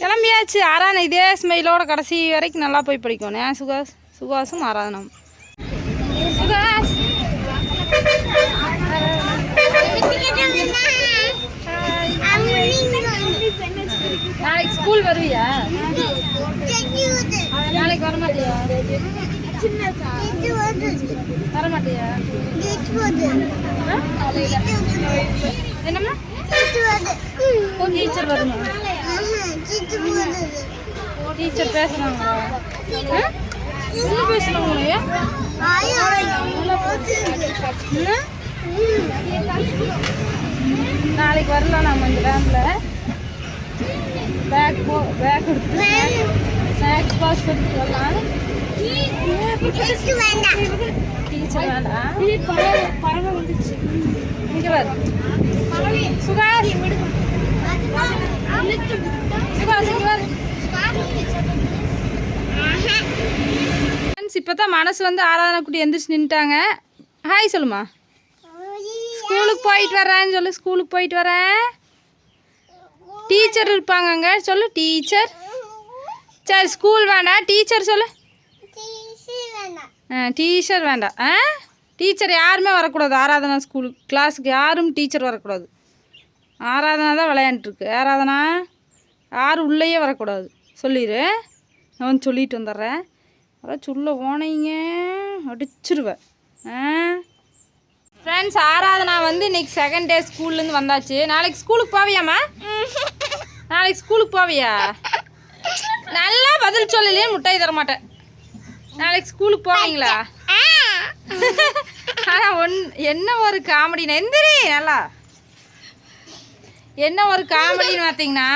கிளம்பியாச்சு. ஆறான இதே ஸ்மெயிலோட கடைசி வரைக்கும் நல்லா போய் படிக்கணும். ஏன் சுகாஸ்? சுகாசும் ஆராதனம் சுகாஸ்! நாளைக்கு ஸ்கூல் வருவியா? நாளைக்கு வர மாட்டியா வர மாட்டியா? என்னம்மா டீச்சர் வருமா டீச்சர் பேசுறாங்க ஆ? என்ன? பேசுனாங்களே நாளைக்கு வரலாம் நம்ம இந்த வேனில் பேக் போ பேக் எடுத்து ஸ்நாக்ஸ் பாஸ் எடுத்துட்டு வரலாம். டீச்சர் வேண்டாம் பறவை வந்துச்சு இங்கே வர சுகாரி விடுங்க இப்போ தான் மனசு வந்து ஆராதனை குட்டி எந்திரிச்சு நின்ட்டாங்க ஹாய் சொல்லுமா. ஸ்கூலுக்கு போயிட்டு வரேன்னு சொல்லு ஸ்கூலுக்கு போயிட்டு வரேன். டீச்சர் இருப்பாங்க அங்கே. சொல்லு டீச்சர் சரி ஸ்கூல் வேண்டாம். டீச்சர் சொல்லு. ஆ டீச்சர் வேண்டாம். ஆ? டீச்சர் யாருமே வரக்கூடாது. ஆராதனா ஸ்கூலுக்கு கிளாஸுக்கு யாரும் டீச்சர் வரக்கூடாது. ஆராதனா தான் விளையாண்டுருக்கு. ஆராதனா? யாரும் உள்ளேயே வரக்கூடாது. சொல்லிடு நான் வந்து சொல்லிட்டு வந்துடுறேன். அதான் சொல்ல போனீங்க அடிச்சிருவேன் ஆ? ஃப்ரெண்ட்ஸ் ஆராதனா வந்து இன்னைக்கு செகண்ட் டே ஸ்கூல்லேருந்து வந்தாச்சு. நாளைக்கு ஸ்கூலுக்கு போவியாம்மா? நாளைக்கு ஸ்கூலுக்கு போவியா? நல்லா பதில் சொல்லலையே முட்டாய் தர மாட்டேன். நாளைக்கு ஸ்கூலுக்கு போவீங்களா? ஆனால் ஒன் என்ன ஒரு காமெடினா எந்திரி நல்லா. என்ன ஒரு காமெடின்னு பார்த்தீங்கன்னா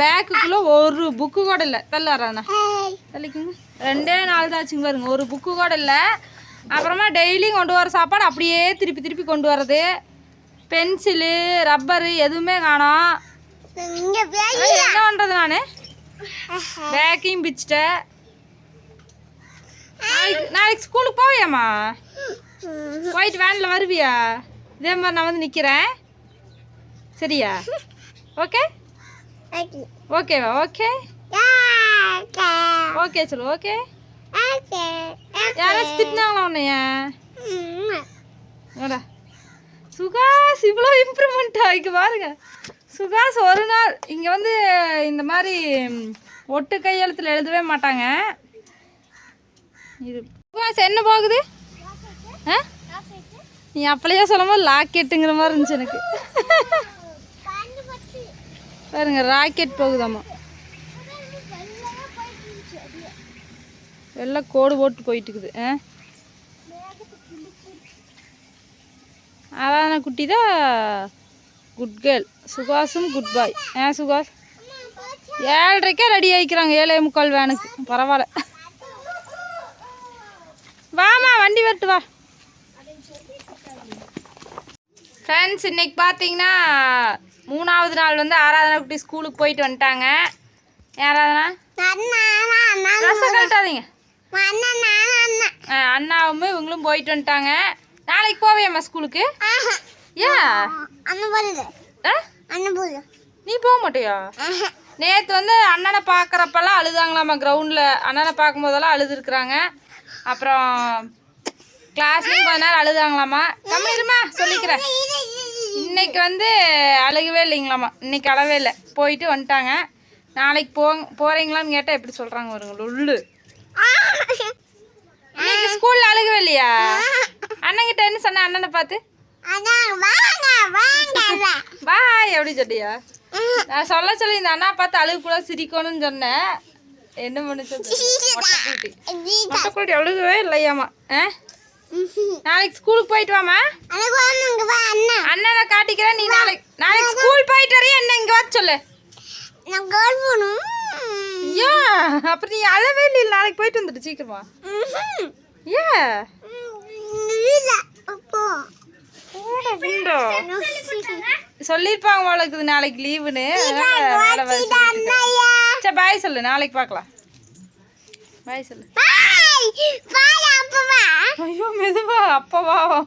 பேக்குக்குள்ளே ஒரு புக்கு கூட இல்லை. தள்ளு வராண்ணா தள்ளிக்குங்க. ரெண்டே நாள் தான் ஆச்சுங்க பாருங்க. ஒரு புக்கு கூட இல்லை. அப்புறமா டெய்லியும் கொண்டு வர சாப்பாடு அப்படியே திருப்பி திருப்பி கொண்டு வர்றது. பென்சிலு ரப்பரு எதுவுமே காணோம். என்ன பண்ணுறது நான்? பேக்கையும் பிச்சிட்டேன் நாளைக்கு நாளைக்கு ஸ்கூலுக்கு போவியாம்மா? போயிட்டு வேனில் வருவியா? இதே மாதிரி நான் வந்து நிற்கிறேன் சரியா? ஓகே ஓகேவா ஓகே ஓகே சொல்லு ஓகே யாராச்சும் திட்டினாங்களா உன்னைய ஏடா சுகாஸ் இவ்வளோ இம்ப்ரூவ்மெண்ட்டா இங்கே பாருங்க. சுகாஸ் ஒரு நாள் இங்கே வந்து இந்த மாதிரி ஒட்டு கையெழுத்தில் எழுதவே மாட்டாங்க. இது சுகாஸ் என்ன போகுது? ஆ? நீ அப்படியே சொல்லும்போது லாக்கெட்டுங்கிற மாதிரி இருந்துச்சு எனக்கு. பாருங்க ராக்கெட் போகுதாம்மா வெள்ளை கோடு போட்டு போயிட்டுக்குது ஆ? அதான குட்டி தான்? குட் கேர்ள் சுகாஷும் குட் பாய் ஆ சுகாஷ் ஏழரைக்கே ரெடி ஆகிக்கிறாங்க ஏழே முக்கால் வேனுக்கு. பரவாயில்ல. வாமா வண்டி வரட்டு வா. ஃப்ரெண்ட்ஸ் இன்னைக்கு பார்த்தீங்கன்னா மூணாவது நாள் வந்து ஆராதனா குட்டி ஸ்கூலுக்கு போயிட்டு வந்துட்டாங்க. ட்ரெஸ்ஸை கழட்டாதீங்க. அண்ணாவும் இவங்களும் போயிட்டு வந்துட்டாங்க. நாளைக்கு போவியம்மா ஸ்கூலுக்கு? ஏன்? நீ போக மாட்டியா? நேற்று வந்து அண்ணனை பார்க்குறப்பெல்லாம் அழுதாங்களாம்மா கிரவுண்டில் அண்ணனை பார்க்கும்போதெல்லாம் அழுதுருக்குறாங்க. அப்புறம் கிளாஸ்லேயும் கொஞ்ச நேரம் அழுதாங்களாம்மா. நம்ம இருமா சொல்லிக்கிறேன். இன்னைக்கு வந்து அழுகவே இல்லைங்களாம்மா இன்னைக்கு அழவே இல்லை. போயிட்டு வந்துட்டாங்க. நாளைக்கு போ போகிறீங்களான்னு கேட்டால் எப்படி சொல்கிறாங்க வருங்க உள்ளு இன்னைக்கு ஸ்கூலில் அழுகவே இல்லையா? அண்ணங்கிட்ட என்ன சொன்ன? அண்ணனை பார்த்து. பாய் எப்படி சொல்லியா? நான் சொல்ல சொல்லி இந்த அண்ணா பார்த்து அழுகு கூட சிரிக்கணும்னு சொன்னேன். என்ன பண்ணுச்சு மொட்டைக்குட்டி மொட்டைக்குட்டி அழுகவே இல்லையாம்மா ஆ? நாளைக்கு ஸ்கூலுக்கு போயிட்டு வாமா அண்ணனை காட்டிக்கிறேன் நீ நாளைக்கு நாளைக்கு ஸ்கூல் போயிட்டு வரையும் என்ன இங்கே வர சொல்லு. ஏன் அப்புறம் நீ அழவே இல்லை நாளைக்கு போயிட்டு வந்துட்டு சீக்கிரமா. ஏன். சொல்லியிருப்பாங்க போல இருக்குது நாளைக்கு லீவுன்னு. சரி பாய் சொல்லு நாளைக்கு பார்க்கலாம். பாய் சொல்லு. 봐. 아유 매드 봐. 아빠 봐.